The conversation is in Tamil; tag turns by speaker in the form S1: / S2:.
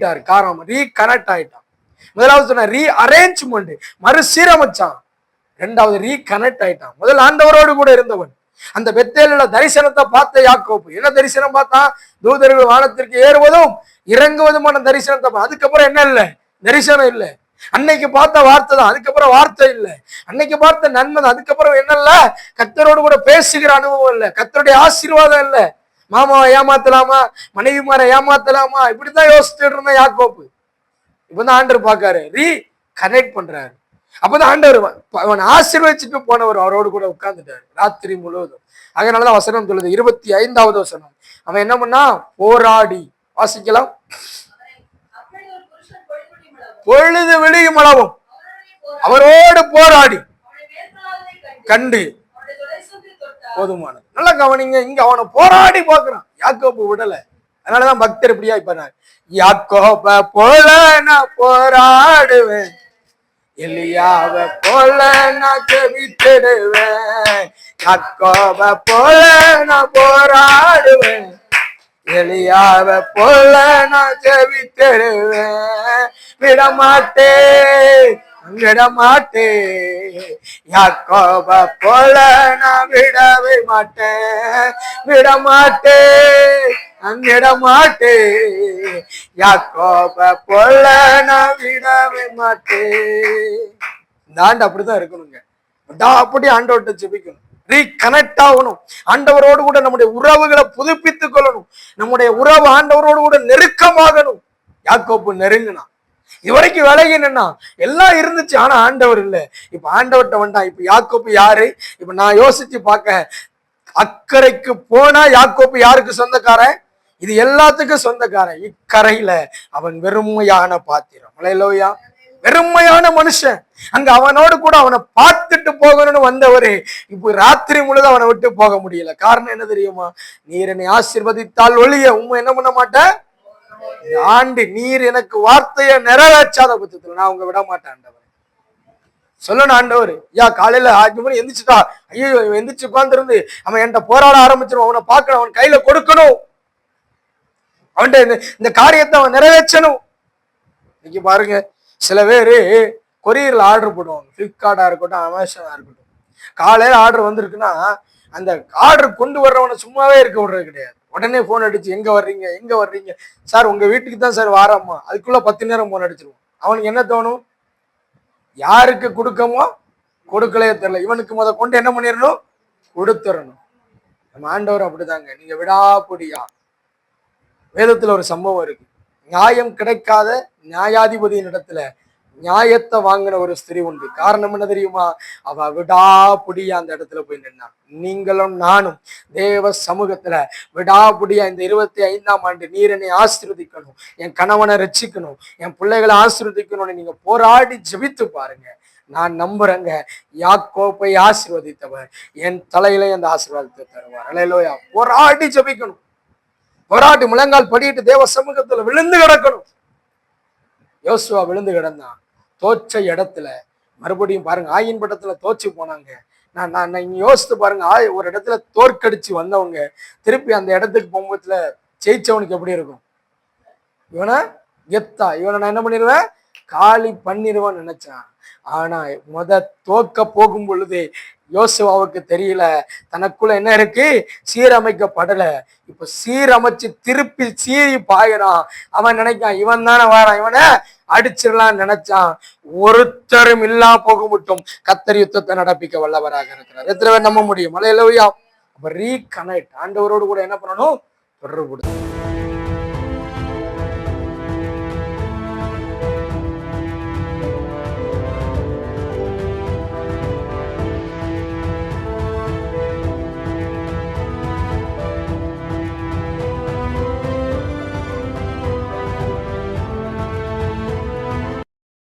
S1: காரணம் ரீகனெக்ட் ஆயிட்டான். முதலாவது சொன்ன ரீ அரேஞ்ச்மெண்ட் மறுசீரமைச்சான். ரெண்டாவது ரீகனெக்ட் ஆயிட்டான். முதல் ஆண்டவரோடு கூட இருந்தவன். அந்த பெத்தேல தரிசனத்தை பார்த்த யாக்கோப்பு என்ன தரிசனம் பார்த்தா தூதர்கள் வானத்திற்கு ஏறுவதும் இறங்குவதுமான தரிசனத்தை அதுக்கப்புறம் என்ன இல்லை? தரிசனம் இல்லை. அன்னைக்கு பார்த்த வார்த்தை தான். அதுக்கப்புறம் வார்த்தை இல்லை. அன்னைக்கு பார்த்த நன்மை தான். அதுக்கப்புறம் என்ன இல்ல கத்தரோடு கூட பேசுகிற அனுபவம் இல்லை. கத்தருடைய ஆசீர்வாதம் இல்லை. மாமாவை ஏமாத்தலாமா? மனைவிமாரை ஏமாத்தலாமா? இப்படிதான் யோசிச்சுட்டு இருந்தேன் யாக்கோப்பு. இப்பதான் ஆண்டர் பார்க்காரு. ரீ கனெக்ட் பண்றாரு. அப்பதான் ஆண்டவர் அவன் ஆசீர்வதிச்சுட்டு போனவர் அவரோடு கூட உட்கார்ந்துட்டாரு. ராத்திரி முழுவதும். அதனாலதான் வசனம் சொல்லுது. இருபத்தி ஐந்தாவது வசனம். அவன் என்ன பண்ணா? போராடி. வாசிக்கலாம். பொழுது விழியும் அளவும். அவரோடு
S2: போராடி. கண்டு.
S1: போதுமானது. நல்லா கவனிங்க இங்க அவனை போராடி பார்க்கறான். யாக்கோப்பு விடல. அதனாலதான் பக்தர் இப்படியா இப்ப யாக்கோப போல நான் போராடுவேன். எலியாவ போல நான் செவித்திடுவேன் யாக்கோப போல நான் போராடுவேன். எலியாவ போல நான் ஜெபித்திடுவேன். விடமாட்டே விடமாட்டே யாக்கோப போல நான் விடவே மாட்டேன். விடமாட்டே. அங்கிடமாட்டே. யாக்கோப போல நான் விடவே மாட்டேன். இந்த ஆண்டு அப்படிதான் இருக்கணுங்க. அப்படி ஆண்டவர்கிட்ட ஜெபிக்கணும். ரீகனெக்ட் ஆகணும். ஆண்டவரோடு கூட நம்முடைய உறவுகளை புதுப்பித்துக் கொள்ளணும். நம்முடைய உறவு ஆண்டவரோடு கூட நெருக்கமாகணும். யாக்கோப்பு நெருங்கினா இதுவரைக்கும் விலகி என்னன்னா எல்லாம் இருந்துச்சு ஆனா ஆண்டவர் இல்லை. இப்ப ஆண்டவர்கிட்ட வந்தான் இப்ப யாக்கோப்பு யாரு? இப்ப நான் யோசிச்சு பார்க்க அக்கறைக்கு போனா யாக்கோப்பு யாருக்கு சொந்தக்காரன்? இது எல்லாத்துக்கும் சொந்தக்காரன். இக்கரையில அவன் வெறுமையான பாத்திரம். மலையிலோயா வெறுமையான மனுஷன். அங்க அவனோடு கூட அவனை பார்த்துட்டு போகணும்னு வந்தவரு இப்போ ராத்திரி முழுது அவனை விட்டு போக முடியல. காரணம் என்ன தெரியுமா? நீர் என்னை ஆசீர்வதித்தால் ஒழிய உண்மை என்ன பண்ண மாட்டேன்? இந்த ஆண்டு நீர் எனக்கு வார்த்தையை நிறைவேற்றாத பட்சத்துல நான் உங்க விட மாட்டேன் ஆண்டவர். சொல்லணும் ஆண்டவர். ஐயா காலையில அஞ்சு மணி எந்திரிச்சுட்டா. ஐயோ எந்திரிச்சு உட்கார்ந்திருந்து அவன் என்கிட்ட போராட ஆரம்பிச்சிடும் அவனை பார்க்கணும் அவன் கையில கொடுக்கணும். அவன்கிட்ட இந்த- இந்த காரியத்தை அவன் நிறைவேற்றணும். இன்னைக்கு பாருங்க சில பேர் கொரியரில் ஆர்டர் போடுவாங்க. ஃப்ளிப்கார்ட்டாக இருக்கட்டும் அமேசானாக இருக்கட்டும். காலையில் ஆர்டர் வந்திருக்குன்னா அந்த ஆர்டர் கொண்டு வர்றவனை சும்மாவே இருக்க விடுறது கிடையாது. உடனே ஃபோன் அடிச்சு எங்க வர்றீங்க? எங்க வர்றீங்க? சார் உங்க வீட்டுக்கு தான் சார் வாராம்மா. அதுக்குள்ள பத்து நேரம் ஃபோன் அடிச்சிருவோம். அவனுக்கு என்ன தோணும்? யாருக்கு கொடுக்கமோ கொடுக்கலையே தெரியல. இவனுக்கு முத கொண்டு என்ன பண்ணிடணும் கொடுத்துடணும் நம்ம ஆண்டவர் அப்படிதாங்க. நீங்க விடாப்புடியா. வேதத்துல ஒரு சம்பவம் இருக்கு. நியாயம் கிடைக்காத நியாயாதிபதியின் இடத்துல நியாயத்தை வாங்கின ஒரு ஸ்திரீ உண்டு. காரணம் என்ன தெரியுமா? அவ விடாபுடியா அந்த இடத்துல போய் நின்னான் நீங்களும் நானும் தேவ சமூகத்துல விடாபுடியா இந்த இருபத்தி ஐந்தாம் ஆண்டு நீர் என்னை ஆசிர்வதிக்கணும். என் கணவனை ரச்சிக்கணும் என் பிள்ளைகளை ஆசிர்வதிக்கணும்னு நீங்க போராடி ஜெபித்து பாருங்க. நான் நம்புறேங்க. யாக்கோப்பை ஆசிர்வதித்தவர் என் தலையில அந்த ஆசீர்வாதத்தை தருவார். அலையிலோயா. போராடி ஜெபிக்கணும். போராடி முழங்கால் படிட்டு தேவ சமூகத்துல விழுந்து கிடக்கணும். யோசுவா விழுந்து கிடந்தான். தோச்ச இடத்துல மறுபடியும் பாருங்க ஆயின் பட்டத்துல தோச்சு போனாங்க. நான் நான் நீங்க இங்க யோசித்து பாருங்க ஆய் ஒரு இடத்துல தோற்கடிச்சு வந்தவங்க திருப்பி அந்த இடத்துக்கு போகும்போதுல ஜெயிச்சவனுக்கு எப்படி இருக்கும்? இவனை கெத்தா இவனை நான் என்ன பண்ணிடுவேன் காலி பண்ணிடுவான்னு நினைச்சான். ஆனா முத தோக்க போகும் பொழுது யோசுவாவுக்கு தெரியல தனக்குள்ள என்ன இருக்கு? சீரமைக்கப்படல. இப்ப சீரமைச்சு திருப்பி சீறி பாயிறான். அவன் நினைக்கான் இவன் தானே வாரான் இவனை அடிச்சிடலாம் நினைச்சான். ஒருத்தரும் இல்லா போக மட்டும் கத்தர் யுத்தத்தை நடப்பிக்க வல்லவராக இருக்கிறார். எத்தனை பேர் நம்ப முடியும்? மலையிலவையா ரீகனெக்ட் ஆண்டவரோடு கூட என்ன பண்ணணும்? தொடர்பு